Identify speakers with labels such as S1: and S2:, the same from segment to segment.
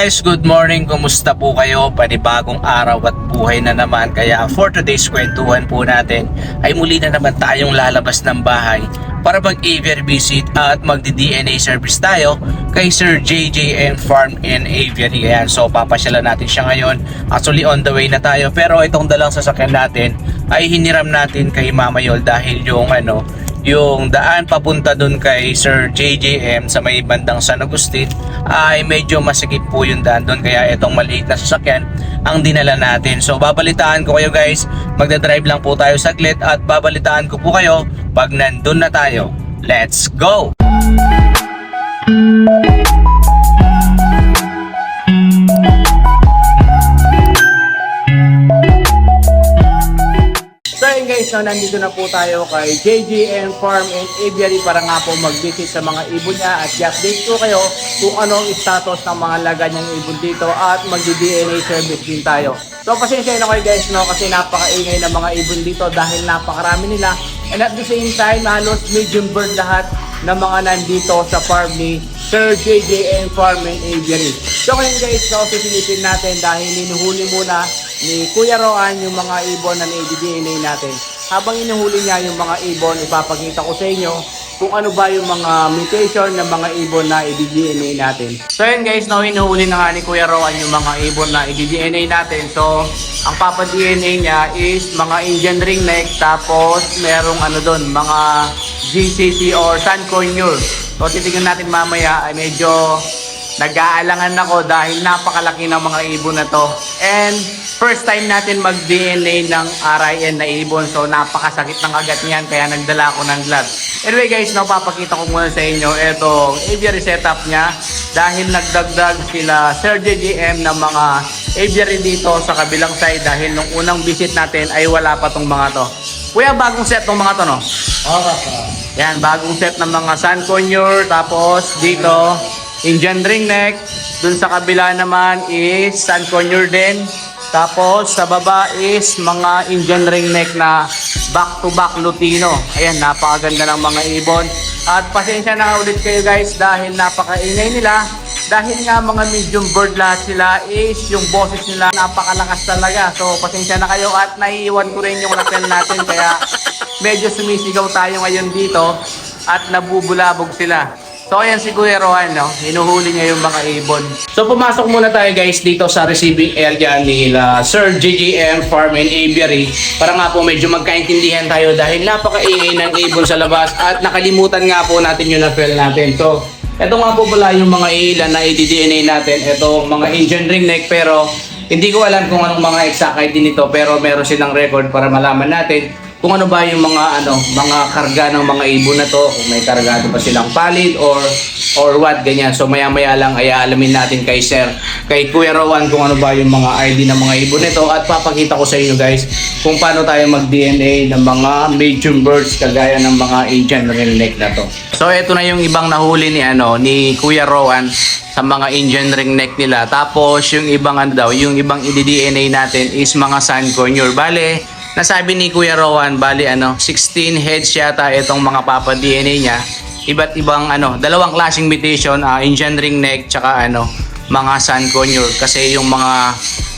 S1: guys, good morning. Kumusta po kayo? Panibagong araw at buhay na naman. Kaya for today's kwentuhan po natin ay muli na naman tayong lalabas ng bahay para mag-aviary visit at magdi-DNA service tayo kay Sir JJM Farm and Aviary. Ayan, so papasyalan natin siya ngayon. Actually on the way na tayo pero itong dalang sasakyan natin ay hiniram natin kay Mama Yol dahil yung ano, yung daan papunta dun kay Sir JJM sa may bandang San Agustin ay medyo masikip po yung daan dun kaya itong maliit na sasakyan ang dinala natin. So babalitaan ko kayo guys, magdadrive lang po tayo saglit at babalitaan ko po kayo pag nandun na tayo. Let's go! So guys, no, nandito na po tayo kay JGM Farm and Aviary para nga po mag-visit sa mga ibon niya at i-update ko kayo kung ano ang status ng mga laga niyang ibon dito at mag-DNA service din tayo. So pasensya na kayo guys no kasi napakaingay ng mga ibon dito dahil napakarami nila and at the same time halos medium bird lahat ng mga nandito sa farm ni Sir JJM Farm and Aviary. So ngayon guys, no, pipilitin natin dahil hinuhuli muna ni Kuya Roan yung mga ibon na na-DNA natin. Habang inuhuli niya yung mga ibon, ipapakita ko sa inyo kung ano ba yung mga mutation ng mga ibon na i-DNA natin. So yun guys, no, inuhuli na nga ni Kuya Roan yung mga ibon na i-DNA natin. So, ang papa-DNA niya is mga Indian ringneck, tapos merong ano doon, mga GCC or Sun Conure. So, titignan natin mamaya ay medyo nag-aalangan ako dahil napakalaki ng mga ibon na to. And first time natin mag-DNA ng RIN na ibon. So napakasakit ng agat niyan kaya nagdala ako ng gloves. Anyway guys, napapakita ko muna sa inyo itong aviary setup niya dahil nagdagdag sila Sir JGM ng mga aviary dito sa kabilang side dahil nung unang visit natin ay wala pa tong mga to. Kuya, bagong set tong mga to no? Yan, bagong set ng mga Sun Conure. Tapos dito, Indian ring neck. Dun sa kabila naman is Sun Conure din. Tapos sa baba is mga Indian ring neck na back to back Lutino. Ayan, napakaganda ng mga ibon. At pasensya na ulit kayo guys dahil napakaingay nila. Dahil nga mga medium bird lahat sila is yung boses nila napakalakas talaga. So pasensya na kayo at naiiwan ko rin yung lapel natin kaya medyo sumisigaw tayo ngayon dito at nabubulabog sila. So ayan si Kuya Rohan, no? hinuhuli niya yung mga ibon. So pumasok muna tayo guys dito sa receiving area nila Sir JGM Farm and Aviary para nga po medyo magkaintindihan tayo dahil napakaingay ng ibon sa labas at nakalimutan nga po natin yung lapel natin. So ito nga po pala yung mga ilan na i-DNA natin. Ito mga Indian ring neck pero hindi ko alam kung anong mga exact ID nito pero meron silang record para malaman natin kung ano ba yung mga ano mga karga ng mga ibon na to kung may kargado ba silang palid or or what ganyan. So maya maya lang ay alamin natin kay sir kay Kuya Rowan kung ano ba yung mga ID ng mga ibon nito. At papakita ko sa inyo guys kung paano tayo mag DNA ng mga medium birds kagaya ng mga Indian ringneck na to. So ito na yung ibang nahuli ni ano ni Kuya Rowan sa mga Indian ringneck nila. Tapos yung ibang ano daw yung ibang i-DNA natin is mga sun conure bale Nasabi ni Kuya Rowan, bali ano, 16 heads yata itong mga papa DNA niya. Iba't ibang ano, dalawang klaseng mutation, uh, Indian ring neck tsaka ano, mga sun conure kasi yung mga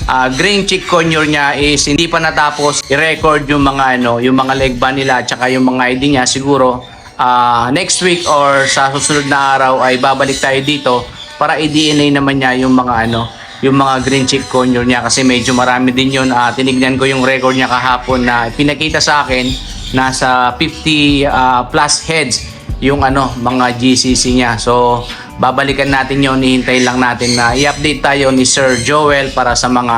S1: ah, green chick conure niya is hindi pa natapos. I-record yung mga ano, yung mga leg band nila tsaka yung mga ID niya. Siguro ah, next week or sa susunod na araw ay babalik tayo dito para i-DNA naman niya yung mga ano, yung mga green chick conure niya kasi medyo marami din yun. Ah, tinignan ko yung record niya kahapon na pinakita sa akin nasa 50 ah, plus heads yung ano mga GCC niya. So babalikan natin yon hihintay lang natin na i-update tayo ni Sir Joel para sa mga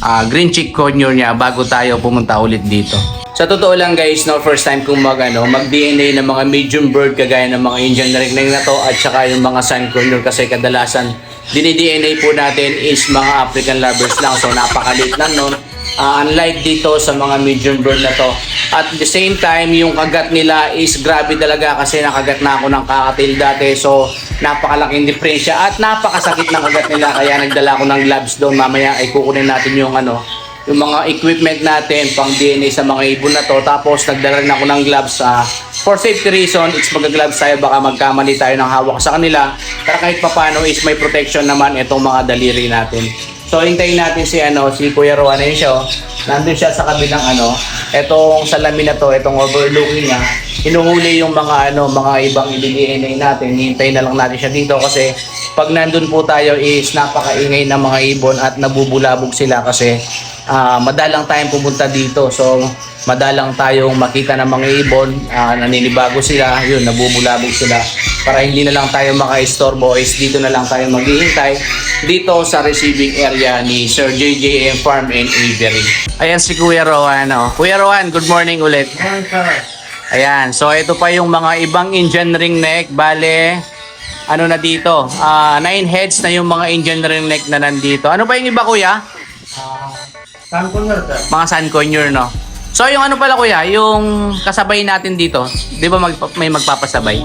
S1: ah, green chick conure niya bago tayo pumunta ulit dito. Sa totoo lang guys, no, first time kong mag, ano, mag-DNA ng mga medium bird kagaya ng mga Indian ringneck na to at saka yung mga sun conure kasi kadalasan dini-DNA po natin is mga African lovers lang. So napakalit lang nun. Ah, unlike dito sa mga medium bird na to. At the same time, yung kagat nila is grabe talaga kasi nakagat na ako ng kakatil dati. So napakalaking diferensya at napakasakit ng kagat nila kaya nagdala ako ng gloves doon. Mamaya ay kukunin natin yung ano, yung mga equipment natin pang DNA sa mga ibon na to. Tapos nagdala rin ako ng gloves sa for safety reason, it's mag-gloves tayo baka magkamali tayo ng hawak sa kanila. Para kahit papano is may protection naman itong mga daliri natin. So hintayin natin si ano si Kuya siya. oh. Nandun siya sa kabilang ano. Etong salamin na to, etong overlooking niya. Hinuhuli yung mga ano, mga ibang i-DNA natin. Hintayin na lang natin siya dito kasi pag nandun po tayo is napakaingay ng mga ibon at nabubulabog sila kasi ah, madalang tayong pumunta dito. So madalang tayong makita ng mga ibon, ah, naninibago sila, yun, nabubulabog sila. Para hindi na lang tayo maka-istorbo is dito na lang tayo maghihintay dito sa receiving area ni Sir JJM Farm and Aviary. Ayan si Kuya Rowan. Oh. Kuya Rowan, good morning ulit. Ayan, so ito pa yung mga ibang Indian ring neck. Bale, ano na dito? Ah, nine heads na yung mga Indian ring neck na nandito. Ano pa yung iba kuya? Mga sun conure, no? So yung ano pala kuya, yung kasabay natin dito, di ba mag- may magpapasabay?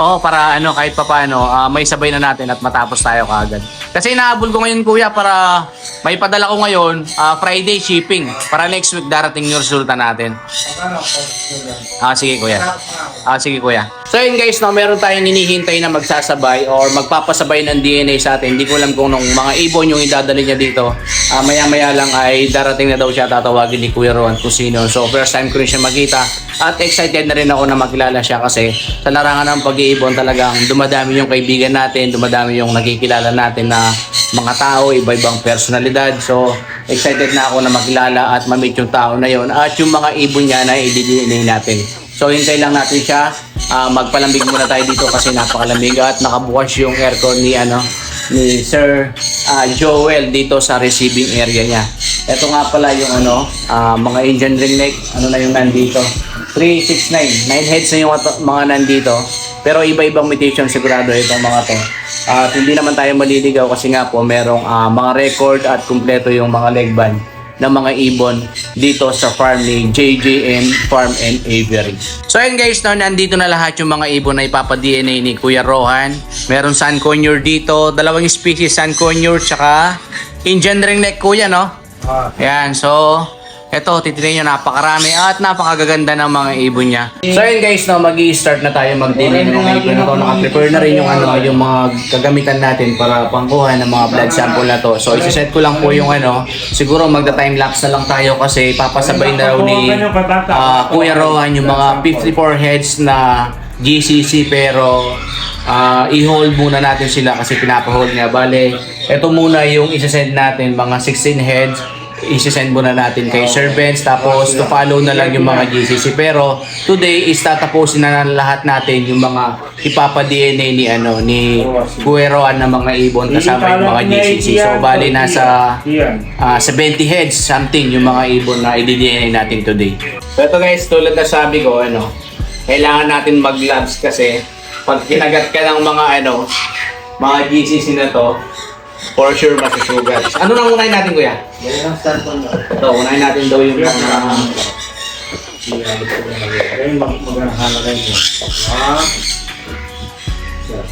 S1: Oo, para ano, kahit pa paano, ah, may sabay na natin at matapos tayo kaagad. Kasi inaabol ko ngayon kuya para may padala ko ngayon, ah, Friday shipping. Para next week darating yung resulta natin. Ah, sige kuya. Ah, sige kuya. So yun guys, no, meron tayong hinihintay na magsasabay or magpapasabay ng DNA sa atin. Hindi ko alam kung nung mga ibon yung idadali niya dito. Ah, maya-maya lang ay darating na daw siya tatawagin ni Kuya Ron kung sino. So first time ko rin siya makita at excited na rin ako na makilala siya kasi sa larangan ng pag-iibon talagang dumadami yung kaibigan natin, dumadami yung nakikilala natin na mga tao, iba-ibang personalidad. So excited na ako na makilala at ma-meet yung tao na yon at yung mga ibon niya na i-DNA natin. So hintay lang natin siya. Ah, magpalambig muna tayo dito kasi napakalamig at nakabukas yung aircon ni ano ni Sir ah, Joel dito sa receiving area niya. Ito nga pala yung ano, ah, mga Indian ring neck, ano na yung nandito. 369, 9 heads na yung mga nandito. Pero iba-ibang mutation sigurado itong mga to. At hindi naman tayo maliligaw kasi nga po merong ah, mga record at kumpleto yung mga leg band ng mga ibon dito sa farm ni JJN Farm and Aviary. So ayun guys, no, nandito na lahat yung mga ibon na ipapa-DNA ni Kuya Rohan. Meron Sun Conure dito, dalawang species Sun Conure tsaka Indian Ringneck Kuya, no?
S2: Ah,
S1: Ayan, so eto, titignan nyo, napakarami at napakagaganda ng mga ibon niya. So yun guys, no, mag start na tayo mag-DNA ng mga ibon na to. Naka-prepare na rin yung, ano, yung mga gagamitan natin para pangkuha ng mga blood sample na to. So isa-set ko lang po yung ano, siguro magda-time lapse na lang tayo kasi papasabay na raw ni ah, Kuya Rohan yung mga 54 heads na GCC pero ah, i-hold muna natin sila kasi pinapa-hold nga. Bale, ito muna yung isa-send natin, mga 16 heads isi-send muna natin kay Sir Benz tapos to follow na lang yung mga GCC pero today is tatapusin na lahat natin yung mga ipapa-DNA ni ano ni Gueroan ng mga ibon kasama yung mga GCC so bali nasa
S2: Iyan.
S1: ah 70 heads something yung mga ibon na i-DNA natin today. So ito guys, tulad na sabi ko, ano, kailangan natin mag-gloves kasi pag kinagat ka ng mga ano, mga GCC na to, for sure masusugat. Ano nang unahin natin kuya?
S2: Yan ang ko nga.
S1: Ito, unahin natin daw yung mga...
S2: Ayun, mag magkakala kayo. Ah. Sir.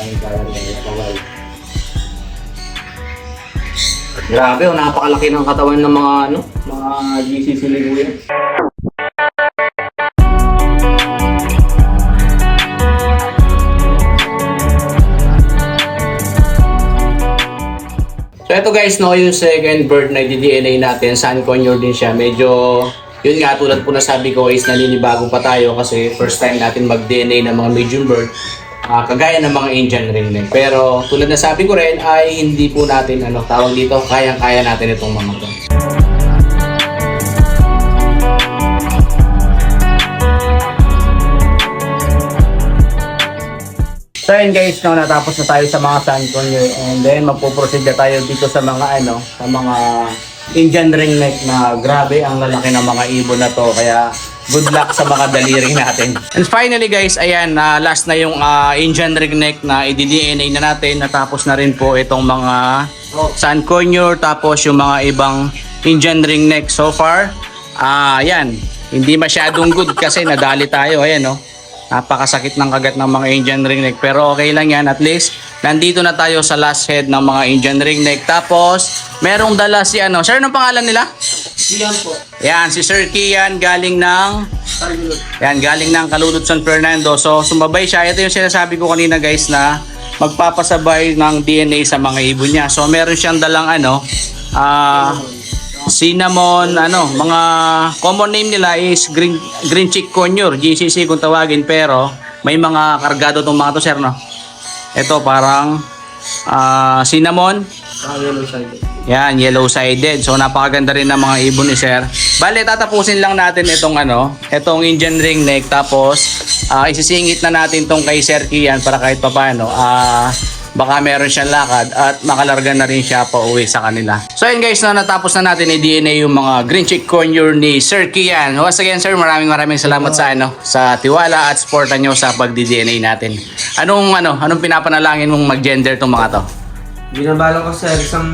S2: Ayan, tayo ng kawal.
S1: Grabe, oh, napakalaki ng katawan ng mga ano, mga GCC ni So ito guys, no, yung second bird na i-DNA natin, Sun Conure din siya. Medyo, yun nga, tulad po na sabi ko is naninibago pa tayo kasi first time natin mag-DNA ng mga medium bird. Ah, kagaya ng mga Indian ringneck. Pero tulad na sabi ko rin ay hindi po natin ano tawag dito, kayang-kaya natin itong mga to. So yun guys, no, natapos na tayo sa mga conure and then magpo-proceed na tayo dito sa mga ano, sa mga Indian ringneck na grabe ang lalaki ng mga ibon na to kaya good luck sa mga daliri natin. And finally guys, ayan, na last na yung ah, Indian ringneck na i-DNA na natin. Natapos na rin po itong mga sun conure tapos yung mga ibang Indian ringneck so far. Ah, ayan, hindi masyadong good kasi nadali tayo, ayan no. Napakasakit ng kagat ng mga Indian ringneck pero okay lang yan at least nandito na tayo sa last head ng mga Indian ring neck. Tapos, merong dala si ano. Sir, anong pangalan nila?
S2: Iyan po.
S1: Yan, si Sir Kian galing ng
S2: Targulot.
S1: yan, galing ng Kalulot San Fernando. So, sumabay siya. Ito yung sinasabi ko kanina guys na magpapasabay ng DNA sa mga ibon niya. So, meron siyang dalang ano, ah, cinnamon, ano, mga common name nila is green, green chick conure, GCC kung tawagin. Pero, may mga kargado tong mga to, sir, no? Ito, parang ah, cinnamon,
S2: yellow side.
S1: yan, yellow-sided. So napakaganda rin ng mga ibon ni Sir. Bale, tatapusin lang natin itong ano, itong Indian ring neck tapos ah, isisingit na natin tong kay Sir Kian para kahit papaano ah baka meron siyang lakad at makalarga na rin siya pa uwi sa kanila. So yun guys, no, natapos na natin i-DNA yung mga green chick conure ni Sir Kian. Once again sir, maraming maraming salamat sa ano, sa tiwala at suporta nyo sa pagdi-DNA natin. Anong ano, anong pinapanalangin mong mag-gender tong mga to?
S2: Binabalak ko sir, isang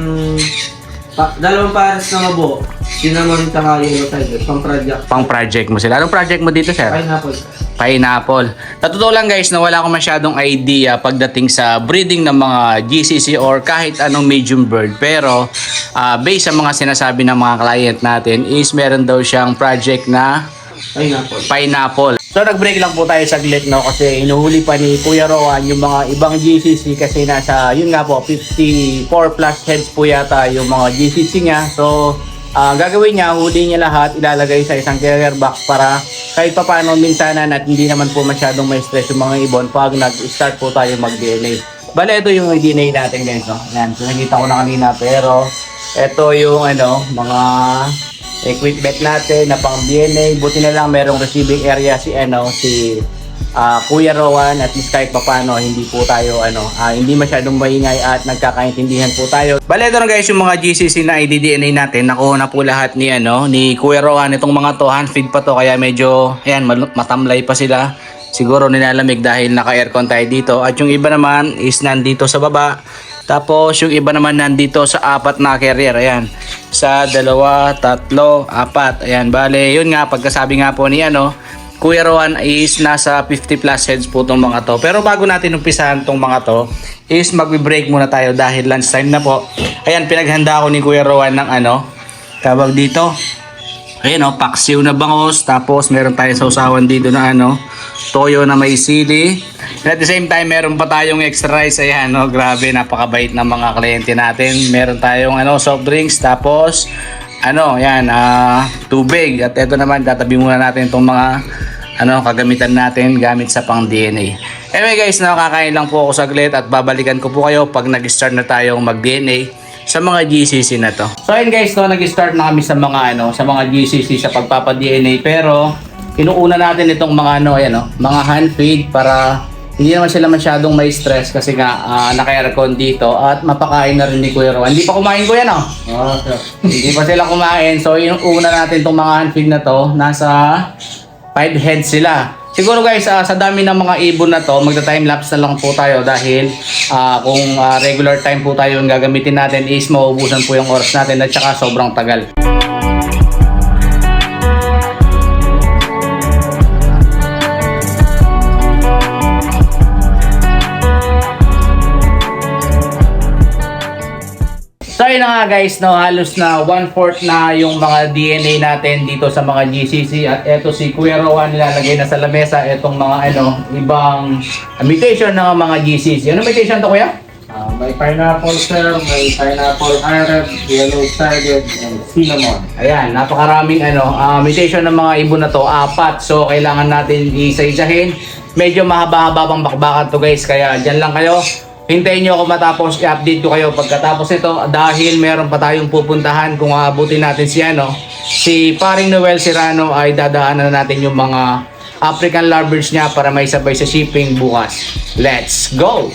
S2: pa, dalawang pares na mabo. Cinnamon tsaka yellow side. Pang project.
S1: Pang project mo sila. Anong project mo dito, sir?
S2: Pineapple.
S1: Pineapple. Sa totoo lang guys, na wala akong masyadong idea pagdating sa breeding ng mga GCC or kahit anong medium bird. Pero ah, based sa mga sinasabi ng mga client natin is meron daw siyang project na
S2: Pineapple.
S1: pineapple. So nag-break lang po tayo saglit no kasi inuhuli pa ni Kuya Rowan yung mga ibang GCC kasi nasa yun nga po 54 plus heads po yata yung mga GCC niya. So ah, gagawin niya, huli niya lahat, ilalagay sa isang carrier box para kahit pa paano minsanan at hindi naman po masyadong may stress yung mga ibon pag nag-start po tayo mag-DNA. Bale, ito yung DNA natin guys, no? Yan, so nakita ko na kanina pero ito yung ano, mga equipment natin na pang DNA. Buti na lang merong receiving area si ano si ah, Kuya Rowan at least kahit papano hindi po tayo ano ah, hindi masyadong maingay at nagkakaintindihan po tayo. Bale ito guys yung mga GCC na i-DNA natin. Nakuha na po lahat ni ano ni Kuya Rowan itong mga to hand feed pa to kaya medyo ayan matamlay pa sila. Siguro nilalamig dahil naka-aircon tayo dito at yung iba naman is nandito sa baba. Tapos yung iba naman nandito sa apat na carrier. Ayan. Sa dalawa, tatlo, apat. Ayan. Bale, yun nga. Pagkasabi nga po ni ano, Kuya Rowan is nasa 50 plus heads po tong mga to. Pero bago natin umpisahan tong mga to, is magbe-break muna tayo dahil lunchtime na po. Ayan, pinaghanda ko ni Kuya Rowan ng ano, tawag dito, Ayan o, paksiw na bangos. Tapos meron tayong sausawan dito na ano, toyo na may sili. At the same time, meron pa tayong extra rice. Ayan o, grabe, napakabait ng mga kliyente natin. Meron tayong ano, soft drinks. Tapos, ano, yan, ah, tubig. At ito naman, tatabi muna natin itong mga ano, kagamitan natin gamit sa pang DNA. Anyway guys, nakakain lang po ako saglit at babalikan ko po kayo pag nag-start na tayong mag-DNA sa mga GCC na to. So ayun guys, no, nag-start na kami sa mga ano, sa mga GCC sa pagpapa-DNA pero inuuna natin itong mga ano, ayan no, mga hand feed para hindi naman sila masyadong may stress kasi nga ah, naka-aircon dito at mapakain na rin ni Kuya Rowan. Hindi pa kumain ko yan oh.
S2: Sir.
S1: Hindi pa sila kumain. So, yung una natin itong mga hand feed na to, nasa 5 heads sila. Siguro guys, ah, sa dami ng mga ibon na to, magta-time lapse na lang po tayo dahil ah, kung ah, regular time po tayo yung gagamitin natin is mauubusan po yung oras natin at saka sobrang tagal. Yun na nga guys, no, halos na one-fourth na yung mga DNA natin dito sa mga GCC at eto si Kuya Rowan nilalagay na sa lamesa itong mga ano, ibang mutation ng mga GCC. Ano mutation to kuya?
S2: Ah, may pineapple sir, may pineapple iron, yellow sided, and cinnamon.
S1: Ayan, napakaraming ano, ah, mutation ng mga ibon na to, apat. So kailangan natin isa-isahin. Medyo mahaba-haba pang bakbakan to guys, kaya dyan lang kayo. Hintayin nyo ako matapos, i-update ko kayo pagkatapos nito dahil meron pa tayong pupuntahan kung aabutin natin si ano, si paring Noel Serrano ay dadaanan na natin yung mga African lovebirds niya para may sabay sa shipping bukas. Let's go!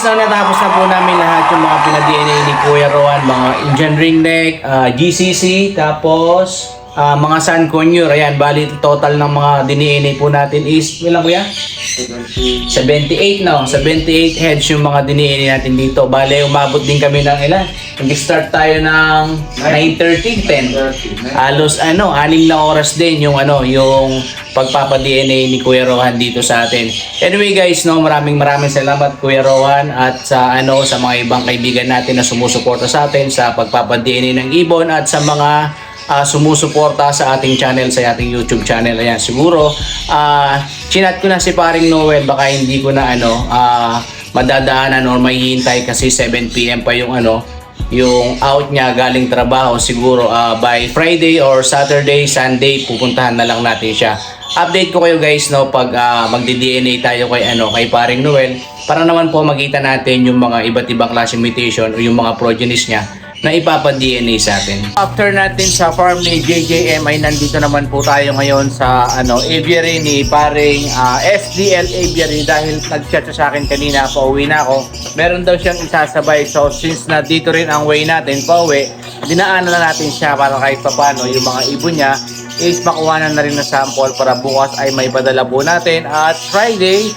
S1: Guys, no, natapos na po namin lahat yung mga pinag-DNA ni Kuya Rowan, mga Indian ring neck, ah, GCC, tapos ah, mga San Conure. Ayan, bali total ng mga DNA po natin is, ilan kuya? 78 no, 78 heads yung mga DNA natin dito. Bale, umabot din kami ng ilan? Nag-start tayo ng 9.30, 10. Halos ano, anim na oras din yung ano, yung pagpapa-DNA ni Kuya Rohan dito sa atin. Anyway guys, no, maraming maraming salamat Kuya Rohan at sa ano sa mga ibang kaibigan natin na sumusuporta sa atin sa pagpapa-DNA ng ibon at sa mga ah, sumusuporta sa ating channel, sa ating YouTube channel. Ayan, siguro, ah chinat ko na si paring Noel, baka hindi ko na ano, ah, madadaanan or may hintay kasi 7pm pa yung ano, yung out niya galing trabaho siguro ah, by Friday or Saturday, Sunday pupuntahan na lang natin siya. Update ko kayo guys no pag ah, magdi-DNA tayo kay ano kay paring Noel para naman po makita natin yung mga iba't ibang klase mutation o yung mga progenies niya na ipapa-DNA sa atin. After natin sa farm ni JJM ay nandito naman po tayo ngayon sa ano aviary ni paring ah, SDL Aviary dahil nag-chat sa akin kanina pauwi na ako. Meron daw siyang isasabay so since na dito rin ang way natin pauwi, dinaanan na natin siya para kahit papano yung mga ibon niya is makuha na rin na sample para bukas ay may padala po natin at Friday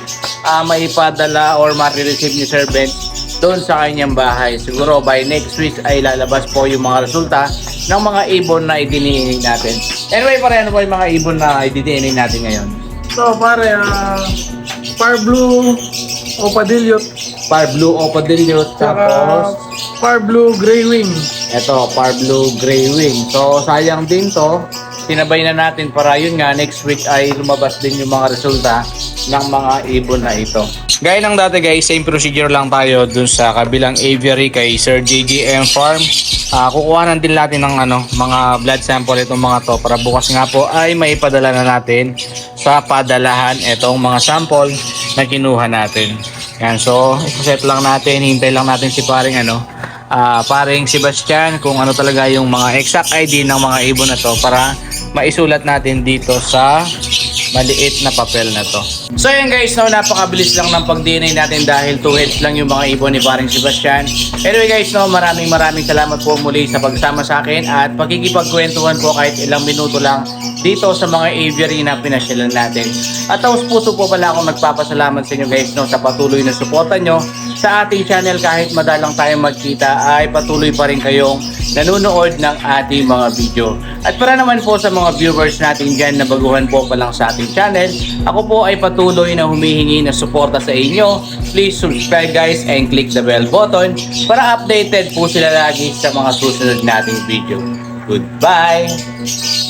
S1: ah, may padala or ma-receive ni servant doon sa kanyang bahay. Siguro by next week ay lalabas po yung mga resulta ng mga ibon na idinihinig natin. Anyway, pare, ano po yung mga ibon na idinihinig natin ngayon?
S3: So, pare, ah, Far Blue Opadillo,
S1: Par Blue Opadillo,
S3: saka
S1: tapos
S3: Far Blue Grey Wing.
S1: Ito, Par Blue Grey Wing. So, sayang din to. Sinabay na natin para yun nga, next week ay lumabas din yung mga resulta ng mga ibon na ito. Gaya ng dati guys, same procedure lang tayo dun sa kabilang aviary kay Sir JGM Farm. Ah, kukuhanan din natin ng ano, mga blood sample itong mga to para bukas nga po ay may padala na natin sa padalahan itong mga sample na kinuha natin. Yan, so set lang natin, hintay lang natin si paring ano, ah paring Sebastian kung ano talaga yung mga exact ID ng mga ibon na to para maisulat natin dito sa maliit na papel na to. So yun guys, no, napakabilis lang ng pag-DNA natin dahil 2 heads lang yung mga ibon ni paring Sebastian. Anyway guys, no, maraming maraming salamat po muli sa pagsama sa akin at pagkikipagkwentuhan po kahit ilang minuto lang dito sa mga aviary na pinasyalan natin. At taos puso po pala akong nagpapasalamat sa inyo guys no, sa patuloy na suporta nyo sa ating channel kahit madalang tayong magkita ay patuloy pa rin kayong nanonood ng ating mga video. At para naman po sa mga viewers natin dyan na baguhan po pa lang sa ating channel, ako po ay patuloy na humihingi ng suporta sa inyo. Please subscribe guys and click the bell button para updated po sila lagi sa mga susunod nating video. Goodbye!